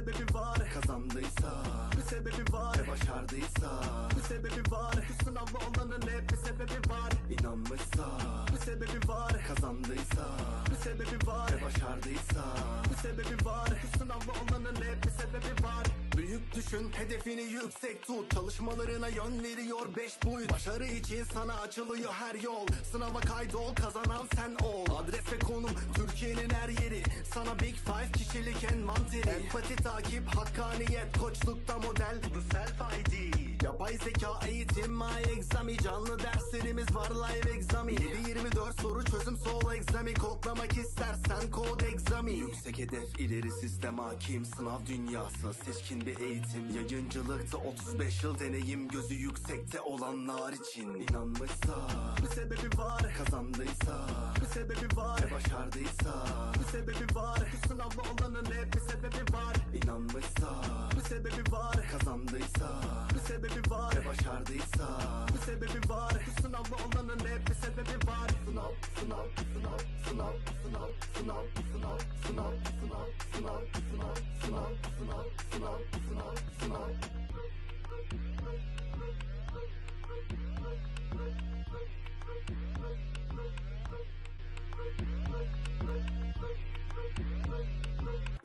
sebebi var. Kazandıysa Bir sebebi var. Ve başardıysa Bir sebebi var. Sınavlı olanın hep bir sebebi var. İnanmışsa Bir sebebi var. Kazandıysa Bir sebebi var. Ve başardıysa Bir sebebi var. Sınavlı olanın hep bir sebebi var. Büyük düşün hedefini yüksek tut. Çalışmalarına yön veriyor beş boyut. Başarı için sana açılıyor her yol. Sınava kaydol kazanan sen ol. Adres ve konum Türkiye'nin her yeri Sana Big Five kişilik envanteri Empati takip hakkaniyet Koçlukta model. The Self ID Yapay zeka eğitim my exami. Canlı derslerimiz var live exami. 7-24 soru çözüm sol exami. Kodlamak istersen kod exami. Yüksek hedef ileri sistem hakim. Sınav dünyası seçkin bir eğitim. Yayıncılıkta 35 yıl deneyim. Gözü yüksekte olanlar için inanmışsa sebebi var kazandıysa Bir sebebi var ve başardıysa Bir sebebi var Bu sınavlı olanın hep bir sebebi var İnanmışsa Bir sebebi var kazandıysa Bir sebebi var ve başardıysa Bir sebebi var Bu sınavlı olanın hep bir sebebi var Sınav, sınav, sınav, sınav, sınav, sınav, sınav, sınav, sınav, sınav, sınav, sınav, sınav, sınav, sınav, sınav.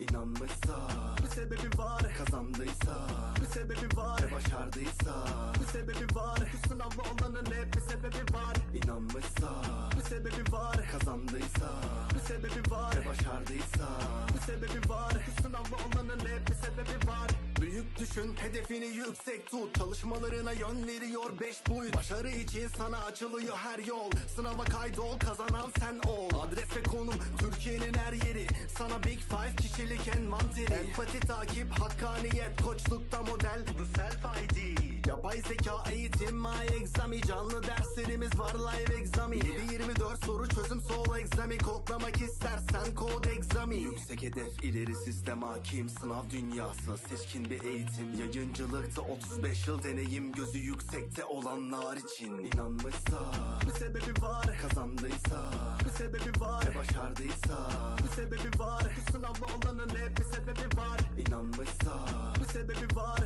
İnanmışsa Bir sebebi var. Kazandıysa Bir sebebi var. Ve başardıysa Bir sebebi var. Bu sınavlı olanın hep bir sebebi var. İnanmışsa Bir sebebi var. Kazandıysa Bir sebebi var. Ve başardıysa Bir sebebi var. Bu sınavlı olanın hep bir sebebi var Büyük düşün hedefini yüksek tut. Çalışmalarına yön veriyor beş boyut. Başarı için sana açılıyor her yol. Sınava kaydol kazanan sen ol. Adres ve konum Türkiye'nin her yeri. Sana Big Five kişilik envanteri Empati takip hakkaniyet. Koçlukta model The Self ID Yapay zeka eğitim my exami. Canlı derslerimiz var live exami. 7-24 soru çözüm sol exami. Kodlamak istersen kod exami. Yüksek hedef ileri sistem hakim. Sınav dünyası seçkin bir eğitim. Yayıncılıkta 35 yıl deneyim. Gözü yüksekte olanlar için inanmışsa Bir sebebi var. Kazandıysa Bir sebebi var. Ve başardıysa Bir sebebi var. Sınavlı olanın hep bir sebebi var. İnanmışsa Bir sebebi var